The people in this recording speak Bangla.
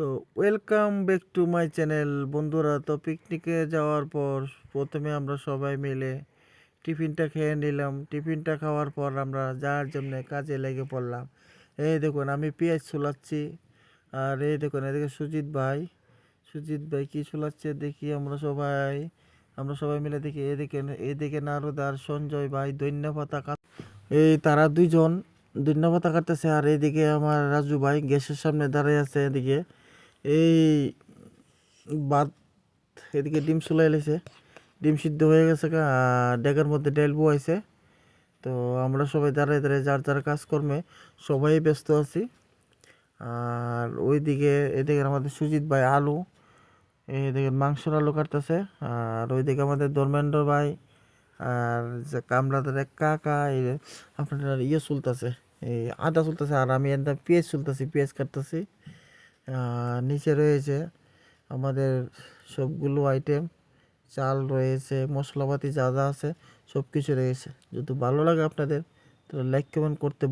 তো welcome back to my channel বন্ধুরা, তো পিকনিকে যাওয়ার পর প্রথমে আমরা সবাই মিলে টিফিনটা খেয়ে নিলাম। টিফিনটা খাওয়ার পর আমরা যার জন্য কাজে লেগে পড়লাম। এই দেখুন, আমি পেঁয়াজ ছুলাচ্ছি। আর এই দেখুন, এদিকে সুজিত ভাই। সুজিত ভাই কী ছুলাচ্ছে দেখি আমরা সবাই। আমরা সবাই মিলে দেখি এদিকে এদিকে নারদার সঞ্জয় ভাই কাট এই তারা দুইজন ধন্যপাতা কাটতেছে। আর এদিকে আমার রাজু ভাই গ্যাসের সামনে দাঁড়িয়ে আছে এদিকে। এই ভাত এদিকে ডিম চুলাই লেছে। ডিম সিদ্ধ হয়ে গেছে ডেকের মধ্যে ডাল বয়েছে তো আমরা সবাই দাঁড়িয়ে দাঁড়িয়ে যার যার কাজকর্মে সবাই ব্যস্ত আছি। আর ওইদিকে, এদিকে আমাদের সুজিত ভাই আলু, এদিকে মাংসর আলু কাটতেছে। আর ওইদিকে আমাদের ধর্মেন্দ্র ভাই, আর যে কামরাদের এক কাকা, এই আপনার ইয়ে চলতেছে, এই আদা চলতেছে, আর আমি একদম পেঁয়াজ চলতেছি, পেঁয়াজ কাটতেছি। নিচে রয়েছে আমাদের সবগুলো আইটেম চাল রয়েছে, মশলাপাতি যা যা আছে সব কিছু রয়েছে। যদি ভালো লাগে আপনাদের, তাহলে লাইক কমেন্ট করতে